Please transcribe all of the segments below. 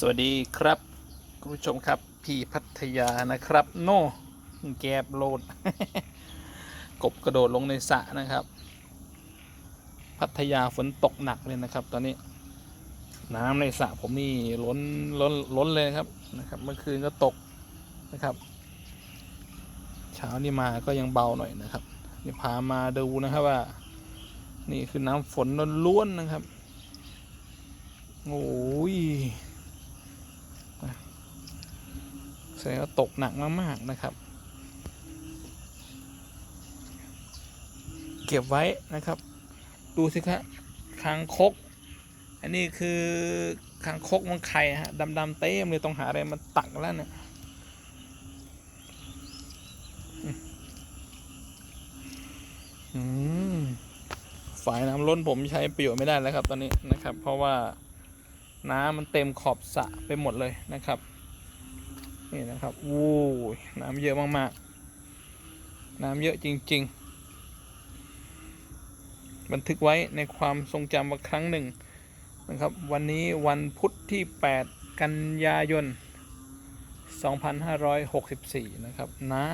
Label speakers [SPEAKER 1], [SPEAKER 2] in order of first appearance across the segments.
[SPEAKER 1] สวัสดีครับ คุณผู้ชมครับ พี่พัทยานะครับ โน่แกบโลด กบกระโดดลงในสระนะครับ พัทยาฝนตกหนักเลยนะครับ ตอนนี้ น้ำในสระผมนี่ล้นล้นล้นเลยครับนะครับ เมื่อคืนก็ตกนะครับ เช้านี่มาก็ยังเบาหน่อยนะครับนี่พามาดูนะครับว่า นี่คือน้ำฝนล้วนๆนะครับโอ้ย แสดงว่าตกหนักมากๆนะครับ เก็บไว้นะครับ ดูสิครับคางคก อันนี้คือคางคกมันไข่ฮะดำๆเต้มเลยต้องหาอะไรมาตักแล้วเนี่ยฝายน้ำล้นผมใช้ประโยชน์ไม่ได้แล้วครับ ตอนนี้นะครับ เพราะว่าน้ำมันเต็มขอบสระไปหมดเลยนะครับ นี่นะครับวู้ยน้ำเยอะมากๆ น้ำเยอะจริง ๆ บันทึกไว้ในความทรงจำว่าครั้งหนึ่งนะครับ วันนี้วันพุธที่ 8 กันยายน 2564 นะครับ น้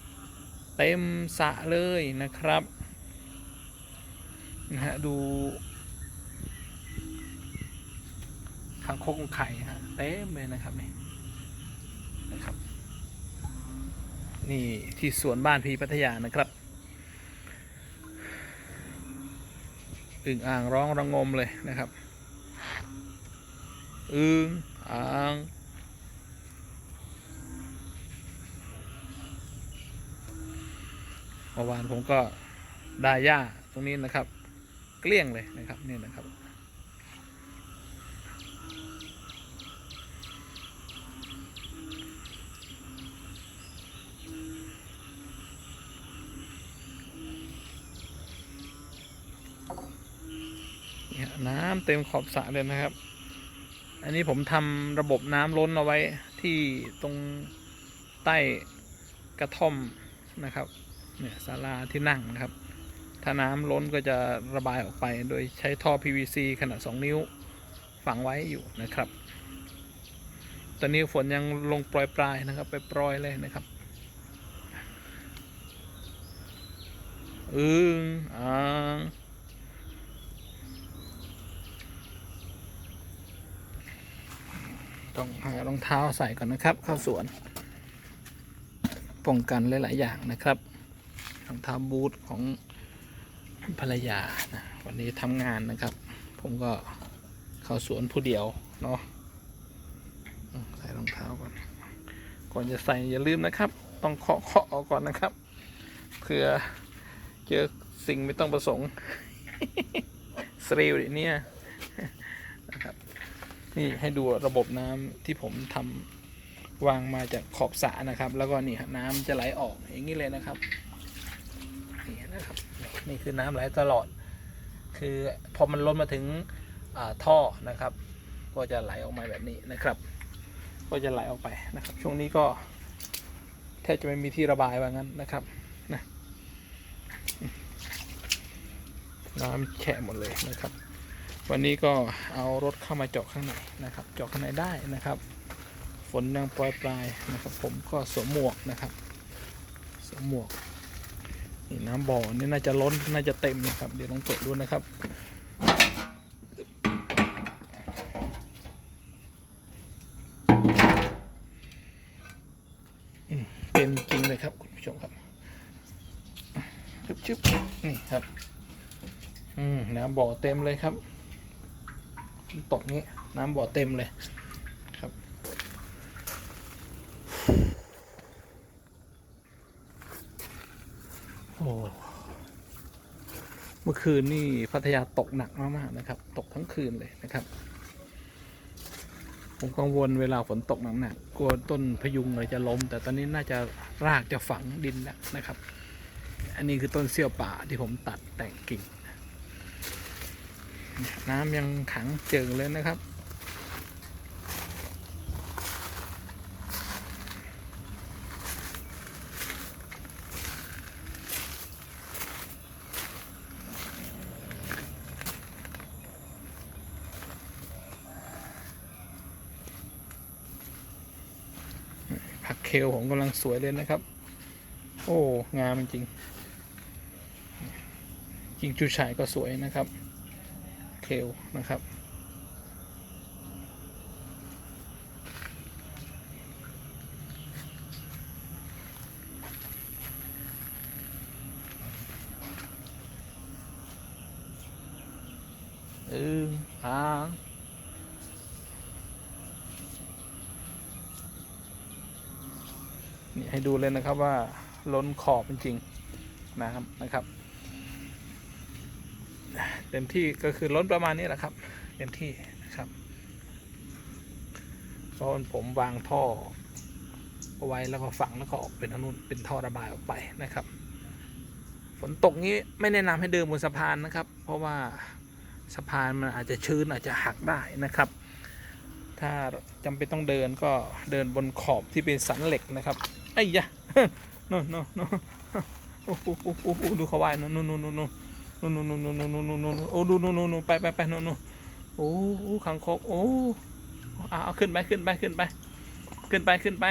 [SPEAKER 1] ำเต็มสะเลยนะครับนะฮะดูคางคกไข่ฮะเต็มเลยนะครับนี่นะครับ นี่ที่สวนบ้านพีพัทยานะครับอึ่งอ่างร้องระงมเลยนะครับอึ่งอ่างเมื่อวานผมก็ได้หญ้าตรงนี้นะครับ เกลี้ยงเลยนะครับนี่นะครับ น้ำเต็มขอบสระเลยนะครับ อันนี้ผมทำระบบน้ำล้นเอาไว้ที่ตรงใต้กระท่อมนะครับเนี่ยศาลาที่นั่งนะครับ ถ้าน้ำล้นก็จะระบายออกไปโดยใช้ท่อ PVC ขนาด 2 นิ้วฝังไว้อยู่นะครับ ตอนนี้ฝนยังลงปลายๆนะครับ ไปปล่อยเลยนะครับอึ้งอ่าง ต้องหารองเท้าใส่ก่อนนะครับเข้าสวนป้องกันหลาย ๆ อย่างนะครับรองเท้าบูทของภรรยานะวันนี้ทำงานนะครับ ผมก็เข้าสวนผู้เดียวเนาะใส่รองเท้าก่อน ก่อนจะใส่อย่าลืมนะครับ ต้องเคาะเคาะเอาก่อนนะครับเผื่อเจอสิ่งไม่ต้องประสงค์สรีวเนี่ยนะครับ นี่ให้ดูระบบน้ำที่ผมทำวางมาจากขอบสระนะครับ แล้วก็นี่น้ำจะไหลออกอย่างนี้เลยนะครับนี่นะครับนี่คือน้ำไหลตลอด คือพอมันล้นมาถึงท่อนะครับ ก็จะไหลออกมาแบบนี้นะครับ ก็จะไหลออกไปนะครับ ช่วงนี้ก็แทบจะไม่มีที่ระบายว่างั้นนะครับนะน้ำแฉะหมดเลยนะครับ วันนี้ก็เอารถเข้ามาเจาะข้างในนะครับเจาะข้างในได้นะครับ ฝนยังปลอยปลายนะครับ ผมก็สวมหมวกนะครับสวมหมวกนี่น้ำบ่อนี่น่าจะล้นน่าจะเต็มนะครับ เดี๋ยวลองเปิดดูนะครับเต็มจริงเลยครับคุณผู้ชมครับชึบชึบนี่ครับ อืมน้ำบ่อเต็มเลยครับ ตกนี้น้ำบ่อเต็มเลยครับ โอ้เมื่อคืนนี่พัทยาตกหนักมากๆนะครับ ตกทั้งคืนเลยนะครับ ผมกังวลเวลาฝนตกหนักๆกลัวต้นพยุงอะไรจะล้ม แต่ตอนนี้น่าจะรากจะฝังดินแล้วนะครับ อันนี้คือต้นเสี่ยวป่าที่ผมตัดแต่งกิ่ง น้ำยังขังเจิงเลยนะครับ ผักเคลผมกำลังสวยเลยนะครับ โอ้ งามจริง จริงจูชายก็สวยนะครับ เคลนะครับ เออทางนี่ให้ดูเลยนะครับว่าล้นขอบจริงๆนะครับนะครับ เต็มที่ก็คือล้นประมาณนี้แหละครับ เต็มที่นะครับเพราะผมวางท่อเอาไว้แล้วก็ฝังแล้วก็ออกเป็นทางนู้นเป็นท่อระบายออกไปนะครับ ฝนตกนี้ไม่แนะนำให้เดินบนสะพานนะครับ เพราะว่าสะพานมันอาจจะชื้นอาจจะหักได้นะครับ ถ้าจำเป็นต้องเดินก็เดินบนขอบที่เป็นสันเหล็กนะครับไอ้ยะโน่นโน่นโน่นโอ้โหดูเขาว่ายโน่นโน่นโน่นโนนโน่นโน่นโน่นโน่นโน่นโน่นโน่นโอ้ดูโน่นโน่นโน่นไปไปไปโน่นโน่นโอ้ขังคกโอ้เอาเอาขึ้นไปขึ้นไปขึ้นไป ขึ้นไปขึ้นไป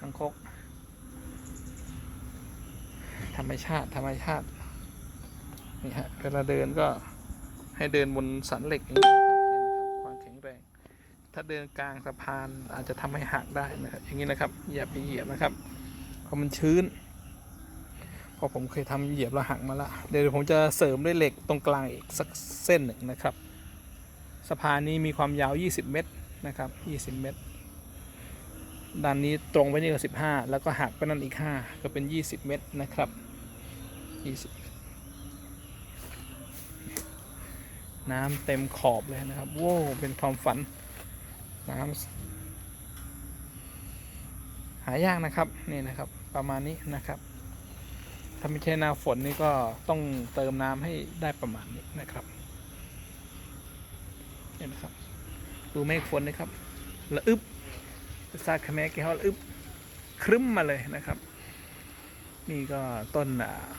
[SPEAKER 1] ขังคกธรรมชาติธรรมชาตินี่ฮะเวลาเดินก็ให้เดินบนสันเหล็กอย่างนี้ครับนี่นะครับความแข็งแรง ถ้าเดินกลางสะพานอาจจะทำให้หักได้นะครับอย่างนี้นะครับอย่าไปเหยียบนะครับเพราะมันชื้น เพราะผมเคยทำเหยียบแล้วหักมาละเดี๋ยวผมจะเสริมด้วยเหล็กตรงกลางอีกสักเส้นหนึ่งนะครับ สะพานนี้มีความยาว 20 เมตรนะครับ 20 เมตร ด้านนี้ตรงไปนี่ก็สิบห้าแล้วก็หักไปนั่นอีกห้าก็เป็นยี่สิบเมตรนะครับยี่สิบเมตร น้ำเต็มขอบเลยนะครับโว้วเป็นความฝันน้ำหายากนะครับนี่นะครับประมาณนี้นะครับ ถ้าไม่ใช่หน้าฝนนี่ก็ต้องเติมน้ำให้ได้ประมาณนี้นะครับนี่นะครับ ดูเมฆฝนนะครับละอึบซาคาเมะแกเขาอึบครึ้มมาเลยนะครับ นี่ก็ต้น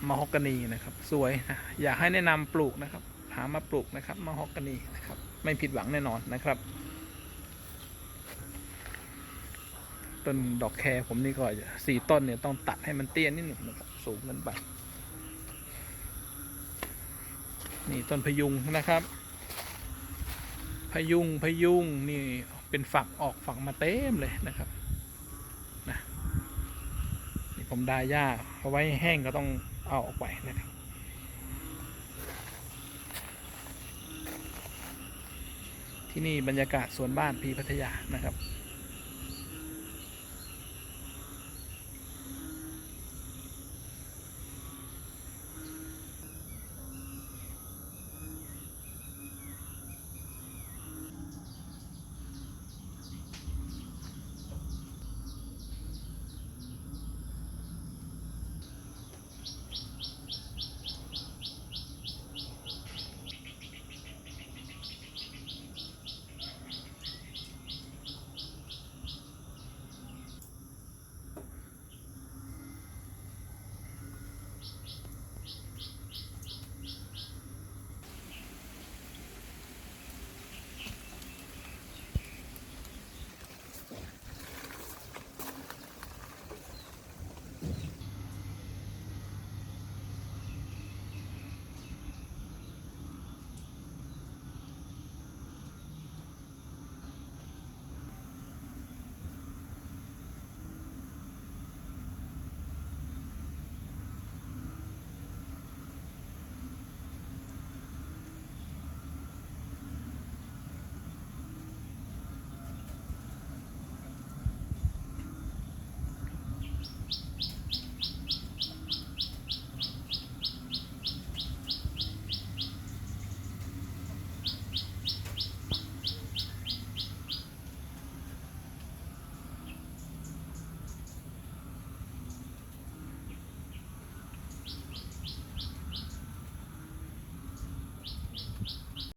[SPEAKER 1] มะฮอกกานีนะครับ สวยนะอยากให้แนะนำปลูกนะครับ หามาปลูกนะครับมะฮอกกานีนะครับ ไม่ผิดหวังแน่นอนนะครับต้นดอกแคร์ผมนี่ก็สี่ต้นเนี่ยต้องตัดให้มันเตี้ยนิดหนึ่งนะครับสูงกินไป นี่ต้นพยุงนะครับ พยุงพยุงนี่เป็นฝักออกฝักมาเต็มเลยนะครับนะนี่ผมดาหญ้าเอาไว้แห้งก็ต้องเอาออกไปนะครับที่นี่บรรยากาศสวนบ้านพีพัทยานะครับ